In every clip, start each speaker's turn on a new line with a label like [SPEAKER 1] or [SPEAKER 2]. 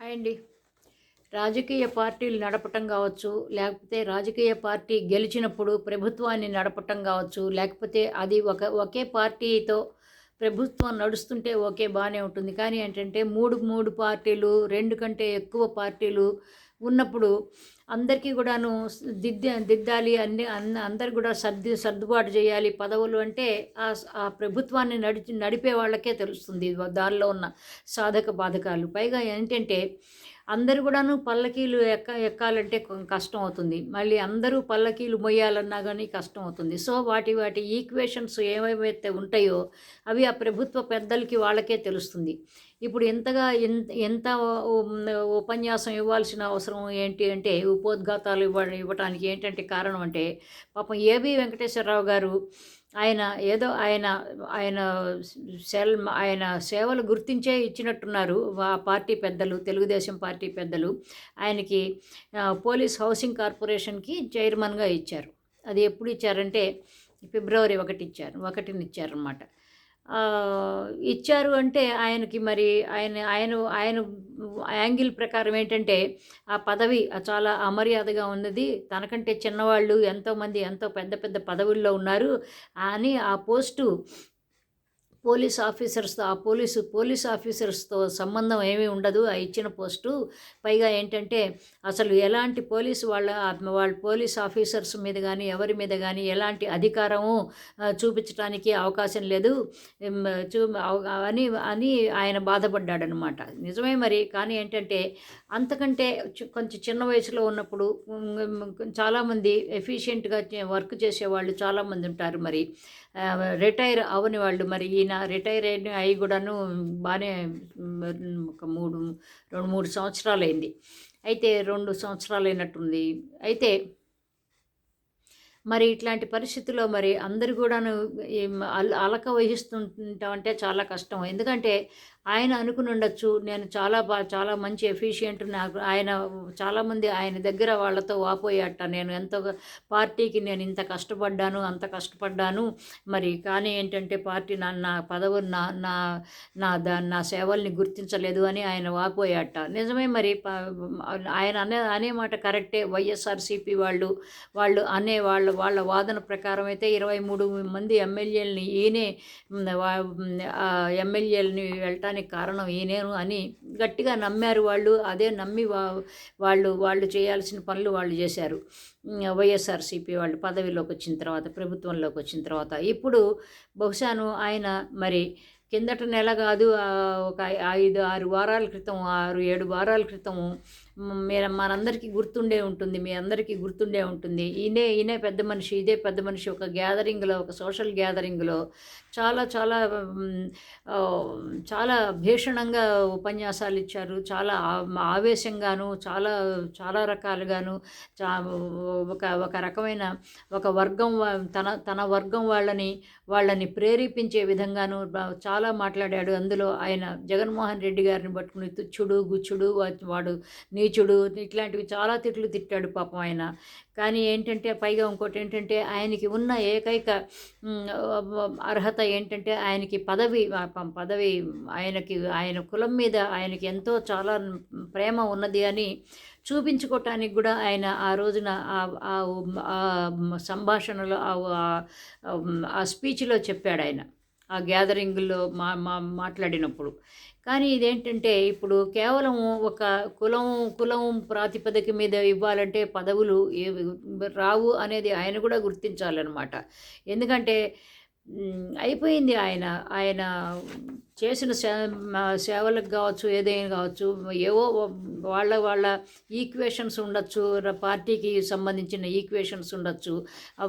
[SPEAKER 1] Hi అండి. రాజకీయ పార్టీలు నడపటం కావచ్చు లేకపోతే రాజకీయ పార్టీ గెలిచినప్పుడు ప్రభుత్వాన్ని నడపటం కావచ్చు లేకపోతే అది ఒక ఒకే పార్టీతో ప్రభుత్వం నడుస్తుంటే ఓకే బాగానే ఉంటుంది. కానీ ఏంటంటే మూడు మూడు పార్టీలు రెండు కంటే ఎక్కువ పార్టీలు ఉన్నప్పుడు అందరికీ కూడాను దిద్ద దిద్దాలి అన్ని అన్న అందరు కూడా సర్ది సర్దుబాటు చేయాలి. పదవులు అంటే ఆ ఆ ప్రభుత్వాన్ని నడిచి నడిపే వాళ్ళకే తెలుస్తుంది. దానిలో ఉన్న సాధక బాధకాలు. పైగా ఏంటంటే అందరు కూడాను పల్లకీలు ఎక్క ఎక్కాలంటే కష్టం అవుతుంది. మళ్ళీ అందరూ పల్లకీలు మొయ్యాలన్నా కానీ కష్టం అవుతుంది. సో వాటి వాటి ఈక్వేషన్స్ ఏమైతే ఉంటాయో అవి ఆ ప్రభుత్వ పెద్దలకి వాళ్ళకే తెలుస్తుంది. ఇప్పుడు ఎంతగా ఎంత ఎంత ఉపన్యాసం ఇవ్వాల్సిన అవసరం ఏంటి అంటే ఉపోద్ఘాతాలు ఇవ్వ ఇవ్వటానికి ఏంటంటే కారణం అంటే పాపం ఏబి వెంకటేశ్వరరావు గారు ఆయన ఏదో ఆయన ఆయన సెల్ ఆయన సేవలు గుర్తించే ఇచ్చినట్టున్నారు. ఆ పార్టీ పెద్దలు తెలుగుదేశం పార్టీ పెద్దలు. ఆయనకి పోలీస్ హౌసింగ్ కార్పొరేషన్కి చైర్మన్గా ఇచ్చారు. అది ఎప్పుడు ఇచ్చారంటే ఫిబ్రవరి ఒకటి ఇచ్చారు ఒకటిని ఇచ్చారనమాట ఇచ్చారు అంటే ఆయనకి మరి ఆయన ఆయన ఆయన యాంగిల్ ప్రకారం ఏంటంటే ఆ పదవి చాలా అమర్యాదగా ఉన్నది. తనకంటే చిన్నవాళ్ళు ఎంతోమంది ఎంతో పెద్ద పెద్ద పదవుల్లో ఉన్నారు. అని ఆ పోస్టు పోలీస్ ఆఫీసర్స్తో ఆ పోలీసు పోలీస్ ఆఫీసర్స్తో సంబంధం ఏమీ ఉండదు. ఆ ఇచ్చిన పోస్టు. పైగా ఏంటంటే అసలు ఎలాంటి పోలీసు వాళ్ళ వాళ్ళ పోలీస్ ఆఫీసర్స్ మీద కానీ ఎవరి మీద కానీ ఎలాంటి అధికారము చూపించడానికి అవకాశం లేదు. చూ అని అని ఆయన బాధపడ్డాడనమాట నిజమే మరి. కానీ ఏంటంటే అంతకంటే కొంచెం చిన్న వయసులో ఉన్నప్పుడు చాలామంది ఎఫిషియెంట్గా వర్క్ చేసేవాళ్ళు చాలామంది ఉంటారు మరి. రిటైర్ అవని వాళ్ళు మరి. ఈయన రిటైర్ అయిన అయి కూడాను బాగానే ఒక మూడు రెండు మూడు సంవత్సరాలు అయింది అయితే రెండు సంవత్సరాలు అయినట్టుంది అయితే మరి ఇట్లాంటి పరిస్థితుల్లో మరి అందరు కూడాను అల అలక వహిస్తుంటామంటే చాలా కష్టం. ఎందుకంటే ఆయన అనుకుని ఉండొచ్చు. నేను చాలా బా చాలా మంచి ఎఫిషియెంట్ నాకు ఆయన చాలామంది ఆయన దగ్గర వాళ్ళతో వాపోయాట. నేను ఎంతో పార్టీకి నేను ఇంత కష్టపడ్డాను అంత కష్టపడ్డాను. మరి కానీ ఏంటంటే పార్టీ నా నా పదవు నా నా నా దా నా సేవల్ని గుర్తించలేదు అని ఆయన వాపోయాట. నిజమే మరి ఆయన అనే అనే మాట కరెక్టే. వైఎస్ఆర్సీపీ వాళ్ళు వాళ్ళు అనే వాళ్ళ వాళ్ళ వాదన ప్రకారం అయితే ఇరవై మూడు మంది ఎమ్మెల్యేలని ఈయనే వా- ఎమ్మెల్యేలని వెళ్ళటానికి కారణం ఈయనేను అని గట్టిగా నమ్మారు వాళ్ళు. అదే నమ్మి వా వాళ్ళు వాళ్ళు చేయాల్సిన పనులు వాళ్ళు చేశారు. వైఎస్ఆర్సీపీ వాళ్ళు పదవిలోకి వచ్చిన తర్వాత ప్రభుత్వంలోకి వచ్చిన తర్వాత. ఇప్పుడు బహుశాను ఆయన మరి కిందట నెల కాదు ఒక ఐదు ఆరు వారాల క్రితం ఆరు ఏడు వారాల క్రితం మీరు మనందరికీ గుర్తుండే ఉంటుంది మీ అందరికీ గుర్తుండే ఉంటుంది. ఈయనే ఈయనే పెద్ద మనిషి ఇదే పెద్ద మనిషి ఒక గ్యాదరింగ్లో ఒక సోషల్ గ్యాదరింగ్లో చాలా చాలా చాలా భీషణంగా ఉపన్యాసాలు ఇచ్చారు. చాలా ఆవేశంగాను చాలా చాలా రకాలుగాను చా ఒక ఒక రకమైన ఒక వర్గం వా- తన తన వర్గం వాళ్ళని వాళ్ళని ప్రేరేపించే విధంగాను చాలా మాట్లాడాడు. అందులో ఆయన జగన్మోహన్ రెడ్డి గారిని పట్టుకుని తుచ్చుడు గుచ్చుడు వాడు నీ నీచుడు ఇట్లాంటివి చాలా తిట్లు తిట్టాడు పాపం ఆయన. కానీ ఏంటంటే పైగా ఇంకోటి ఏంటంటే ఆయనకి ఉన్న ఏకైక అర్హత ఏంటంటే ఆయనకి పదవి పదవి ఆయనకి ఆయన కులం మీద ఆయనకి ఎంతో చాలా ప్రేమ ఉన్నది అని చూపించుకోవటానికి కూడా ఆయన ఆ రోజున ఆ- సంభాషణలో ఆ- ఆ- ఆ స్పీచ్లో చెప్పాడు ఆయన. ఆ గ్యాదరింగ్లో మా మా మాట్లాడినప్పుడు. కానీ ఇదేంటంటే ఇప్పుడు కేవలం ఒక కులం కులం ప్రాతిపదిక మీద ఇవ్వాలంటే పదవులు ఏ- రావు అనేది ఆయన కూడా గుర్తించాలన్నమాట. ఎందుకంటే అయిపోయింది ఆయన ఆయన చేసిన సేవలకు కావచ్చు ఏదైనా కావచ్చు ఏవో వాళ్ళ వాళ్ళ ఈక్వేషన్స్ ఉండొచ్చు పార్టీకి సంబంధించిన ఈక్వేషన్స్ ఉండొచ్చు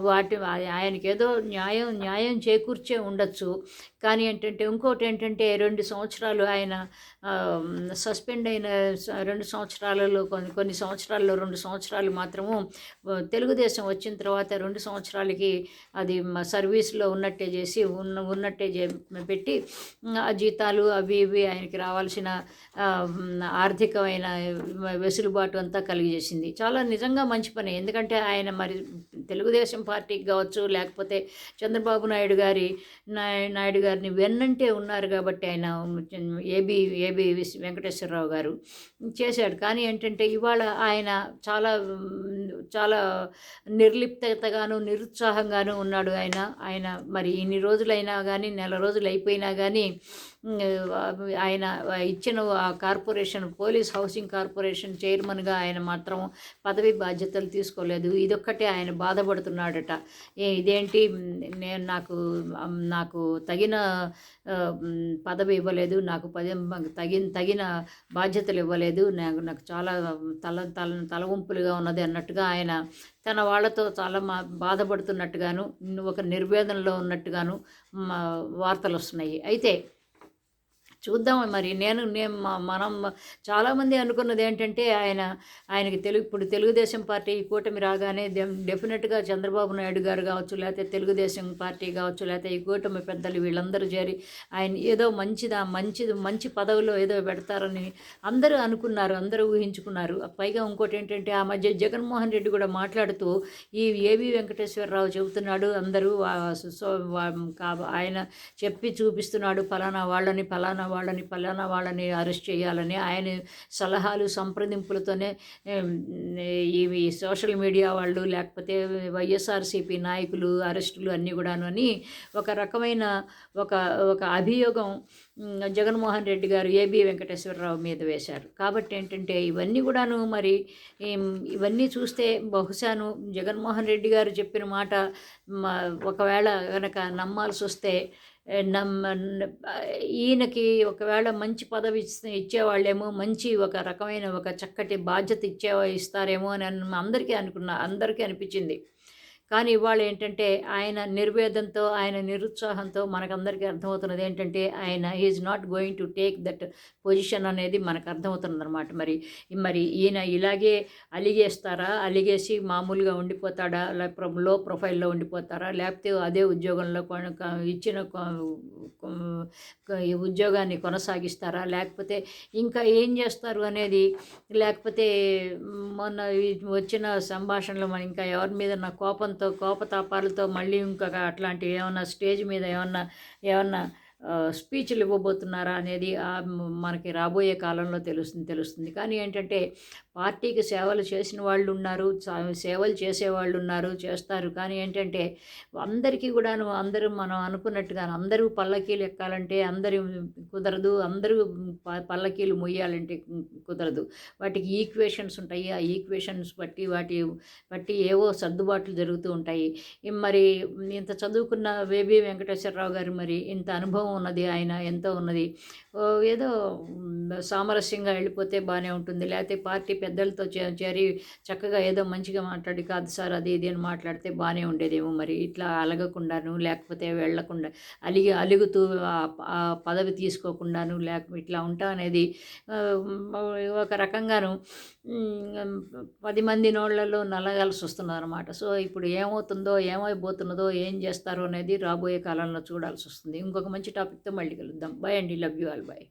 [SPEAKER 1] వాటి ఆయనకి ఏదో న్యాయం న్యాయం చేకూర్చే ఉండొచ్చు. కానీ ఏంటంటే ఇంకోటి ఏంటంటే రెండు సంవత్సరాలు ఆయన సస్పెండ్ అయిన రెండు సంవత్సరాలలో కొన్ని కొన్ని సంవత్సరాల్లో రెండు సంవత్సరాలు మాత్రము తెలుగుదేశం వచ్చిన తర్వాత రెండు సంవత్సరాలకి అది సర్వీస్లో ఉన్నట్టే చేసి ఉన్న ఉన్నట్టే పెట్టి అది జీతాలు అవి ఇవి ఆయనకి రావాల్సిన ఆర్థికమైన వెసులుబాటు అంతా కలిగజేసింది. చాలా నిజంగా మంచి పని. ఎందుకంటే ఆయన మరి తెలుగుదేశం పార్టీకి కావచ్చు లేకపోతే చంద్రబాబు నాయుడు గారి నాయుడు గారిని వెన్నంటే ఉన్నారు కాబట్టి ఆయన ఏబి ఏబి విస్- వెంకటేశ్వరరావు గారు చేశాడు. కానీ ఏంటంటే ఇవాళ ఆయన చాలా చాలా నిర్లిప్తగాను నిరుత్సాహంగాను ఉన్నాడు ఆయన. ఆయన మరి ఇన్ని రోజులైనా కానీ నెల రోజులు అయిపోయినా కానీ ఆయన ఇచ్చిన కార్పొరేషన్ పోలీస్ హౌసింగ్ కార్పొరేషన్ చైర్మన్గా ఆయన మాత్రం పదవి బాధ్యతలు తీసుకోలేదు. ఇదొక్కటే ఆయన బాధపడుతున్నాడట. ఇదేంటి? నేను నాకు నాకు తగిన పదవి ఇవ్వలేదు. నాకు పది తగిన తగిన బాధ్యతలు ఇవ్వలేదు. నాకు నాకు చాలా తల తల తలవంపులుగా ఉన్నది అన్నట్టుగా ఆయన తన వాళ్ళతో చాలా మా బాధపడుతున్నట్టుగాను ఒక నిర్వేదనలో ఉన్నట్టుగాను మా వార్తలు వస్తున్నాయి. అయితే చూద్దాం మరి. నేను నేను మనం చాలామంది అనుకున్నది ఏంటంటే ఆయన ఆయనకి తెలుగు ఇప్పుడు తెలుగుదేశం పార్టీ ఈ కూటమి రాగానే డెఫినెట్గా చంద్రబాబు నాయుడు గారు కావచ్చు లేకపోతే తెలుగుదేశం పార్టీ కావచ్చు లేకపోతే ఈ కూటమి పెద్దలు వీళ్ళందరూ చేరి ఆయన ఏదో మంచిదా మంచిది మంచి పదవిలో ఏదో పెడతారని అందరూ అనుకున్నారు అందరూ ఊహించుకున్నారు. పైగా ఇంకోటి ఏంటంటే ఆ మధ్య జగన్మోహన్ రెడ్డి కూడా మాట్లాడుతూ ఈ ఏవి వెంకటేశ్వరరావు చెబుతున్నాడు అందరూ ఆయన చెప్పి చూపిస్తున్నాడు ఫలానా వాళ్ళని ఫలానా వాళ్ళని పలానా వాళ్ళని అరెస్ట్ చేయాలని ఆయన సలహాలు సంప్రదింపులతోనే ఈ ఇవి సోషల్ మీడియా వాళ్ళు లేకపోతే వైఎస్ఆర్సీపీ నాయకులు అరెస్టులు అన్నీ కూడాను అని ఒక రకమైన ఒక ఒక అభియోగం జగన్మోహన్ రెడ్డి గారు ఏబి వెంకటేశ్వరరావు మీద వేశారు. కాబట్టి ఏంటంటే ఇవన్నీ కూడాను మరి ఇవన్నీ చూస్తే బహుశాను జగన్మోహన్ రెడ్డి గారు చెప్పిన మాట ఒకవేళ కనుక నమ్మాల్సి వస్తే నమ్మ ఈయనకి ఒకవేళ మంచి పదవి ఇచ్చేవాళ్ళేమో మంచి ఒక రకమైన ఒక చక్కటి బాధ్యత ఇచ్చే ఇస్తారేమో అని అందరికీ అనుకున్నా అందరికీ అనిపించింది. కానీ ఇవాళ ఏంటంటే ఆయన నిర్వేదంతో ఆయన నిరుత్సాహంతో మనకందరికీ అర్థమవుతున్నది ఏంటంటే ఆయన is not going to take that position అనేది మనకు అర్థమవుతుంది అనమాట మరి మరి ఈయన ఇలాగే అలిగేస్తారా? అలిగేసి మామూలుగా ఉండిపోతాడా? లేకపోతే లో ప్రొఫైల్లో ఉండిపోతారా? లేకపోతే అదే ఉద్యోగంలో ఇచ్చిన ఈ ఉద్యోగాన్ని కొనసాగిస్తారా? లేకపోతే ఇంకా ఏం చేస్తారు అనేది? లేకపోతే మొన్న వచ్చిన సంభాషణలో మన ఇంకా ఎవరి మీద నా కోపం కోపంతో కోపతాపాలతో మళ్ళీ ఇంకొక అట్లాంటి ఏమన్నా స్టేజ్ మీద ఏమన్నా ఏమన్నా స్పీచ్లు ఇవ్వబోతున్నారా అనేది మనకి రాబోయే కాలంలో తెలుస్తుంది తెలుస్తుంది. కానీ ఏంటంటే పార్టీకి సేవలు చేసిన వాళ్ళు ఉన్నారు సేవలు చేసేవాళ్ళు ఉన్నారు చేస్తారు. కానీ ఏంటంటే అందరికీ కూడాను అందరూ మనం అనుకున్నట్టుగా అందరూ పల్లకీలు ఎక్కాలంటే అందరూ కుదరదు అందరూ పల్లకీలు మొయ్యాలంటే కుదరదు. వాటికి ఈక్వేషన్స్ ఉంటాయి. ఆ ఈక్వేషన్స్ బట్టి వాటి బట్టి ఏవో సర్దుబాట్లు జరుగుతూ ఉంటాయి. మరి ఇంత చదువుకున్న వేబి వెంకటేశ్వరరావు గారు మరి ఇంత అనుభవం ఉన్నది ఆయన ఎంతో ఉన్నది. ఓ ఏదో సామరస్యంగా వెళ్ళిపోతే బాగానే ఉంటుంది. లేకపోతే పార్టీ పెద్దలతో చేరి చక్కగా ఏదో మంచిగా మాట్లాడి కాదు సార్ అది ఇది అని మాట్లాడితే బాగానే ఉండేదేమో మరి. ఇట్లా అలగకుండాను లేకపోతే వెళ్ళకుండా అలిగి అలుగుతూ ఆ- పదవి తీసుకోకుండాను లేక ఇట్లా ఉంటా అనేది ఒక రకంగాను పది మంది నోళ్ళలో నలగాల్సి వస్తున్నది అనమాట సో ఇప్పుడు ఏమవుతుందో ఏమైపోతున్నదో ఏం చేస్తారో అనేది రాబోయే కాలంలో చూడాల్సి వస్తుంది. ఇంకొక మంచి టాపిక్తో మళ్ళీ కలుద్దాం. బాయ్ అండి. Love you all. బాయ్